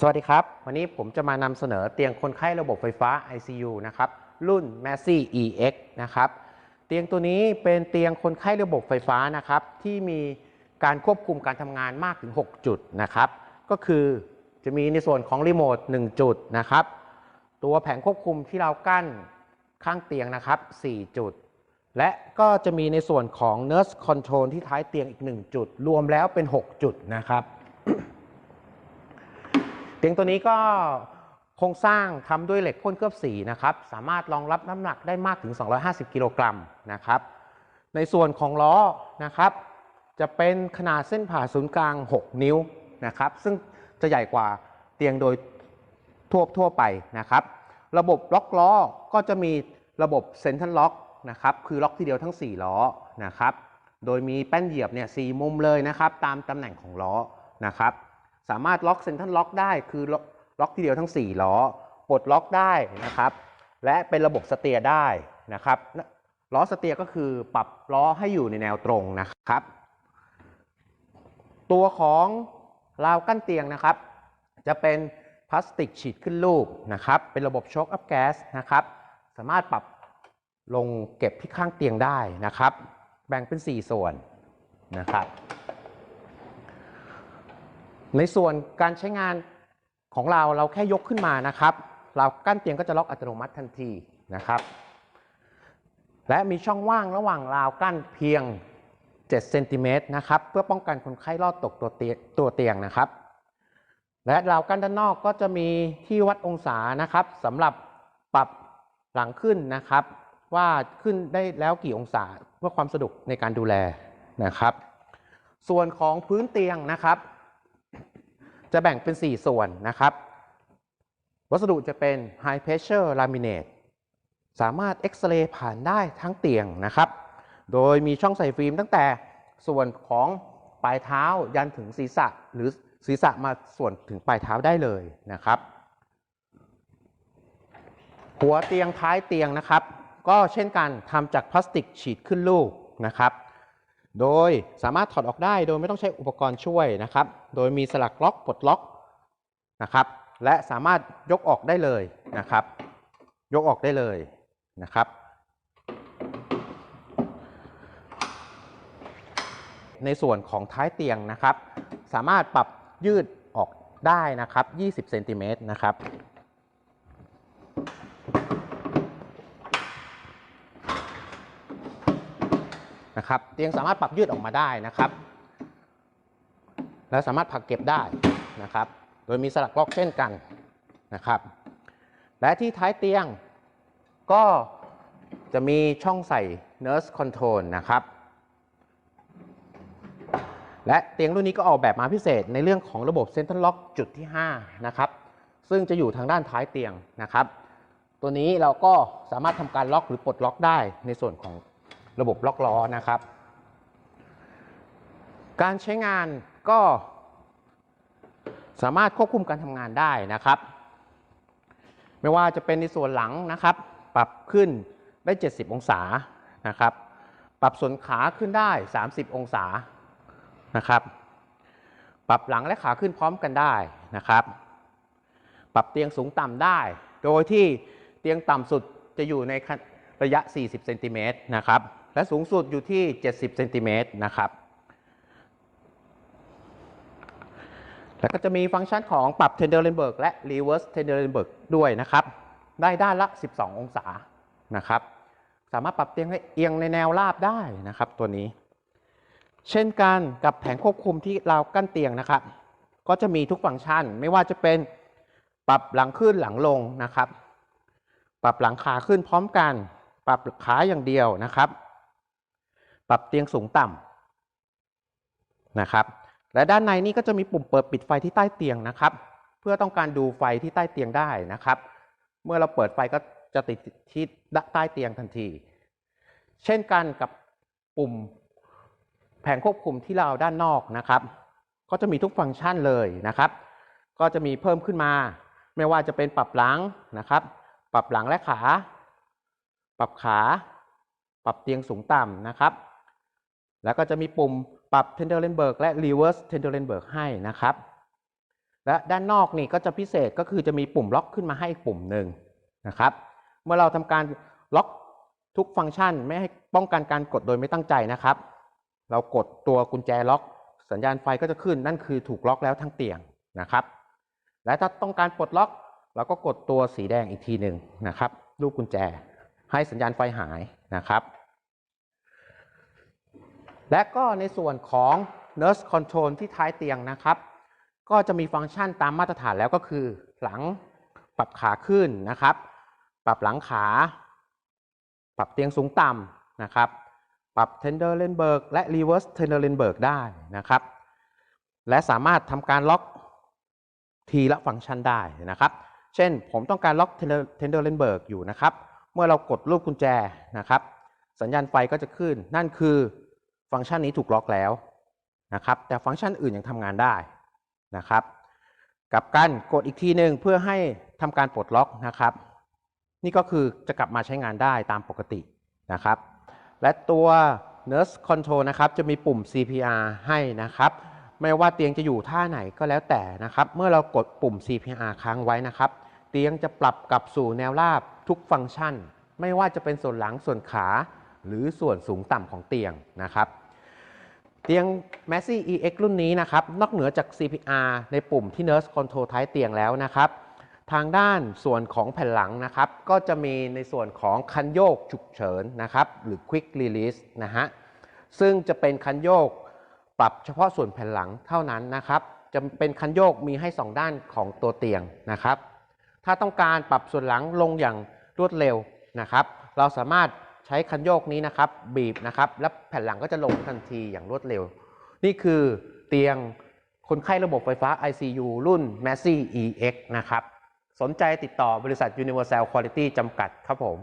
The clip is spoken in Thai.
สวัสดีครับ วันนี้ผมจะมานำเสนอเตียงคนไข้ระบบไฟฟ้า ICU นะครับ รุ่น Massey EX นะครับ เตียงตัวนี้เป็นเตียงคนไข้ระบบไฟฟ้านะครับ ที่มีการควบคุมการทำงานมากถึง 6 จุดนะครับ ก็คือจะมีในส่วนของรีโมท 1 จุดนะครับ ตัวแผงควบคุมที่เรากั้นข้างเตียงนะครับ 4 จุด และก็จะมีในส่วนของ Nurse Control ที่ท้ายเตียงอีก 1 จุด รวมแล้วเป็น 6 จุดนะครับ ยงตัวนี้ก็โครงสร้างทำด้วยเหล็กพ่นเคลือบสีนะครับ สามารถรองรับน้ำหนักได้มากถึง 250 กิโลกรัมนะครับ ในส่วนของล้อนะครับ จะเป็นขนาดเส้นผ่าศูนย์กลาง 6 นิ้วนะครับ ซึ่งจะใหญ่กว่าเตียงโดยทั่วทั่วไปนะครับ ระบบล็อกล้อก็จะมีระบบเซนทรัลล็อกนะครับ คือล็อกทีเดียวทั้ง 4 ล้อนะครับ โดยมีแป้นเหยียบเนี่ยสมุมเลยนะครับ ตามตำแหน่งของล้อนะครับ สามารถล็อกเซนทรัลล็อกได้คือล็อกล็อกทีเดียวทั้ง 4 ล้อ ปลดล็อกได้นะครับ และเป็นระบบสเตียร์ได้นะครับล้อสเตียร์ก็คือปรับล้อให้อยู่ในแนวตรงนะครับ ตัวของราวกั้นเตียงนะครับ จะเป็นพลาสติกฉีดขึ้นรูปนะครับ เป็นระบบช็อคอัพแก๊สนะครับ สามารถปรับลงเก็บที่ข้างเตียงได้นะครับ แบ่งเป็น 4 ส่วนนะครับ ในส่วนการใช้งานของเราเราแค่ยกขึ้นมานะครับ เรากั้นเตียงก็จะล็อกอัตโนมัติทันทีนะครับ และมีช่องว่างระหว่างราวกั้นเพียง7เซนติเมตรนะครับเพื่อป้องกันคนไข้รอดตกตัวเตียงตัวเตียงนะครับ และราวกั้นด้านนอกก็จะมีที่วัดองศานะครับสำหรับปรับหลังขึ้นนะครับ ว่าขึ้นได้แล้วกี่องศาเพื่อความสะดวกในการดูแลนะครับ ส่วนของพื้นเตียงนะครับ จะแบ่งเป็น 4 ส่วนนะครับ วัสดุจะเป็น High Pressure Laminate สามารถเอ็กซเรย์ผ่านได้ทั้งเตียงนะครับ โดยมีช่องใส่ฟิล์มตั้งแต่ส่วนของปลายเท้ายันถึงศีรษะหรือศีรษะมาส่วนถึงปลายเท้าได้เลยนะครับ หัวเตียงท้ายเตียงนะครับ ก็เช่นกันทำจากพลาสติกฉีดขึ้นลูกนะครับ โดยสามารถถอดออกได้โดยไม่ต้องใช้อุปกรณ์ช่วยนะครับ โดยมีสลักล็อกปลดล็อกนะครับ และสามารถยกออกได้เลยนะครับ ยกออกได้เลยนะครับ ในส่วนของท้ายเตียงนะครับ สามารถปรับยืดออกได้นะครับ 20เซนติเมตรนะครับ นะครับ เตียงสามารถปรับยืดออกมาได้นะครับ และสามารถผักเก็บได้นะครับ โดยมีสลักล็อกเช่นกันนะครับ และที่ท้ายเตียงก็จะมีช่องใส่ nurse control นะครับ และเตียงรุ่นนี้ก็ออกแบบมาพิเศษในเรื่องของระบบ Central Lock จุดที่ 5 นะครับ ซึ่งจะอยู่ทางด้านท้ายเตียงนะครับ ตัวนี้เราก็สามารถทำการล็อกหรือปลดล็อกได้ในส่วนของ ระบบล็อกล้อนะครับ การใช้งานก็สามารถควบคุมการทำงานได้นะครับ ไม่ว่าจะเป็นในส่วนหลังนะครับ ปรับขึ้นได้ 70 องศานะครับ ปรับส่วนขาขึ้นได้ 30 องศานะครับ ปรับหลังและขาขึ้นพร้อมกันได้นะครับ ปรับเตียงสูงต่ำได้ โดยที่เตียงต่ำสุดจะอยู่ในระยะ 40 เซนติเมตรนะครับ และสูงสุดอยู่ที่ 70เซนติเมตรนะครับ แล้วก็จะมีฟังก์ชันของปรับ t e n d e r l e n b e r g และ Reverse t e n d e r l e n b e r g ด้วยนะครับ ได้ด้านละ 12 องศานะครับ สามารถปรับเตียงให้เอียงในแนวราบได้นะครับตัวนี้ เช่นกันกับแผงควบคุมที่ราวกั้นเตียงนะครับ ก็จะมีทุกฟังก์ชันไม่ว่าจะเป็นปรับหลังขึ้นหลังลงนะครับ ปรับหลังขาขึ้นพร้อมกัน ปรับขาอย่างเดียวนะครับ ปรับเตียงสูงต่ำนะครับ และด้านในนี้ก็จะมีปุ่มเปิดปิดไฟที่ใต้เตียงนะครับ เพื่อต้องการดูไฟที่ใต้เตียงได้นะครับ เมื่อเราเปิดไฟก็จะติดที่ใต้เตียงทันที เช่นกันกับปุ่มแผงควบคุมที่เราด้านนอกนะครับ ก็จะมีทุกฟังก์ชันเลยนะครับ ก็จะมีเพิ่มขึ้นมา ไม่ว่าจะเป็นปรับหลังนะครับ ปรับหลังและขา ปรับขา ปรับเตียงสูงต่ำนะครับ แล้วก็จะมีปุ่มปรับ t e n d e r l e n b e r g และ Reverse t e n d e r l e n b e r g ให้นะครับ และด้านนอกนี่ก็จะพิเศษก็คือจะมีปุ่มล็อกขึ้นมาให้ปุ่มหนึ่งนะครับ เมื่อเราทำการล็อกทุกฟังก์ชันไม่ให้ป้องกันการกดโดยไม่ตั้งใจนะครับ เรากดตัวกุญแจล็อก สัญญาณไฟก็จะขึ้นนั่นคือถูกล็อกแล้วทั้งเตียงนะครับ และถ้าต้องการปลดล็อกเราก็กดตัวสีแดงอีกทีหนึ่งนะครับ ลูกกุญแจให้สัญญาณไฟหายนะครับ และก็ในส่วนของ Nurse Control ที่ท้ายเตียงนะครับ ก็จะมีฟังก์ชันตามมาตรฐานแล้วก็คือ หลังปรับขาขึ้นนะครับ ปรับหลังขา ปรับเตียงสูงต่ำนะครับ ปรับ Tender l e n b e r g และ Reverse Tender l e n b e r g ได้นะครับ และสามารถทำการล็อกทีละฟังก์ชันได้นะครับ เช่น ผมต้องการล็อก Tender l e n b e r g อยู่นะครับ เมื่อเรากดรูปกุญแจนะครับ สัญญาณไฟก็จะขึ้น นั่นคือ ฟังก์ชันนี้ถูกล็อกแล้วนะครับแต่ฟังก์ชันอื่นยังทำงานได้นะครับกับการกดอีกทีหนึ่งเพื่อให้ทำการปลดล็อกนะครับ นี่ก็คือจะกลับมาใช้งานได้ตามปกตินะครับ และตัว Nurse Control นะครับจะมีปุ่ม CPR ให้นะครับ ไม่ว่าเตียงจะอยู่ท่าไหนก็แล้วแต่นะครับ เมื่อเรากดปุ่ม CPR ค้างไว้นะครับ เตียงจะปรับกลับสู่แนวราบทุกฟังก์ชัน ไม่ว่าจะเป็นส่วนหลังส่วนขา หรือส่วนสูงต่ำของเตียงนะครับเตียง m a s s i EX รุ่นนี้นะครับนอกเหนือจาก CPR ในปุ่มที่ Nurse Control ท้ายเตียงแล้วนะครับ ทางด้านส่วนของแผ่นหลังนะครับ ก็จะมีในส่วนของคันโยกฉุกเฉินนะครับหรือ Quick Release นะฮะซึ่งจะเป็นคันโยกปรับเฉพาะส่วนแผ่นหลังเท่านั้นนะครับ จะเป็นคันโยกมีให้ 2 ด้านของตัวเตียงนะครับ ถ้าต้องการปรับส่วนหลังลงอย่างรวดเร็วนะครับ เราสามารถ ใช้คันโยกนี้นะครับ บีบนะครับ แล้วแผ่นหลังก็จะลงทันทีอย่างรวดเร็ว นี่คือเตียงคนไข้ระบบไฟฟ้า ICU รุ่น Massey EX นะครับ สนใจติดต่อบริษัท Universal Quality จำกัดครับผม